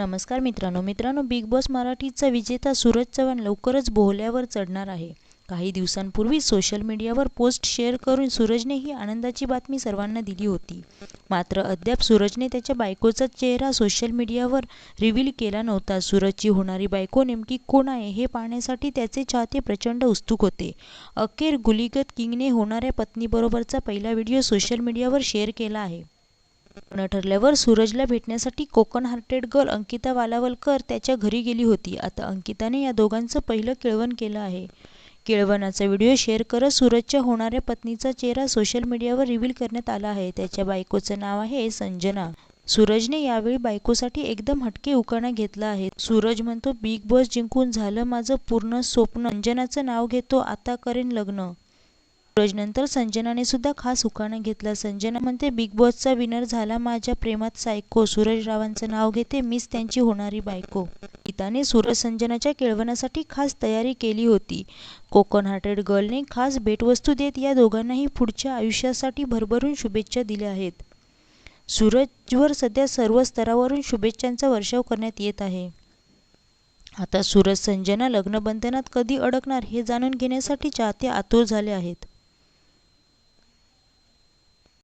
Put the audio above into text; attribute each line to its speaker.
Speaker 1: नमस्कार मित्रांनो. मित्रांनो बिग बॉस मराठीचा विजेता सूरज चव्हाण लवकरच बोहल्यावर चढणार आहे. काही दिवसांपूर्वी सोशल मीडियावर पोस्ट शेअर करून सूरजने ही आनंदाची बातमी सर्वांना दिली होती. मात्र अद्याप सूरजने त्याच्या बायकोचा चेहरा सोशल मीडियावर रिव्हील केला नव्हता. सूरजची होणारी बायको नेमकी कोण आहे हे पाहण्यासाठी त्याचे चाहते प्रचंड उत्सुक होते. अखेर गुलिगत किंगने होणाऱ्या पत्नीबरोबरचा पहिला व्हिडिओ सोशल मीडियावर शेअर केला आहे. ठरल्यावर सूरजला भेटण्यासाठी कोकण हार्टेड गर्ल अंकिता वालावलकर त्याच्या घरी गेली होती. आता अंकिताने या दोघांचं पहिलं केळवण केलं आहे. केळवणाचा व्हिडिओ शेअर करत सूरजच्या होणाऱ्या पत्नीचा चेहरा सोशल मीडियावर रिव्हील करण्यात आला आहे. त्याच्या बायकोचं नाव आहे संजना. सूरजने यावेळी बायकोसाठी एकदम हटके उकाणा घेतला आहे. सूरज म्हणतो बिग बॉस जिंकून झालं माझं पूर्ण स्वप्न. संजनाचं नाव घेतो आता करेन लग्न. सूरजनंतर संजनाने सुद्धा खास उखाणा घेतला. संजना म्हणते बिग बॉसचा विनर झाला माझ्या प्रेमात सायको. सूरज रावांचं नाव घेते मीच त्यांची होणारी बायको. गीताने सूरज संजनाच्या केळवणासाठी खास तयारी केली होती. कोकण हार्टेड गर्लने खास भेटवस्तू देत या दोघांनाही पुढच्या आयुष्यासाठी भरभरून शुभेच्छा दिल्या आहेत. सूरजवर सध्या सर्व स्तरावरून शुभेच्छांचा वर्षाव करण्यात येत आहे. आता सूरज संजना लग्नबंधनात कधी अडकणार हे जाणून घेण्यासाठी चाहते आतुर झाले आहेत.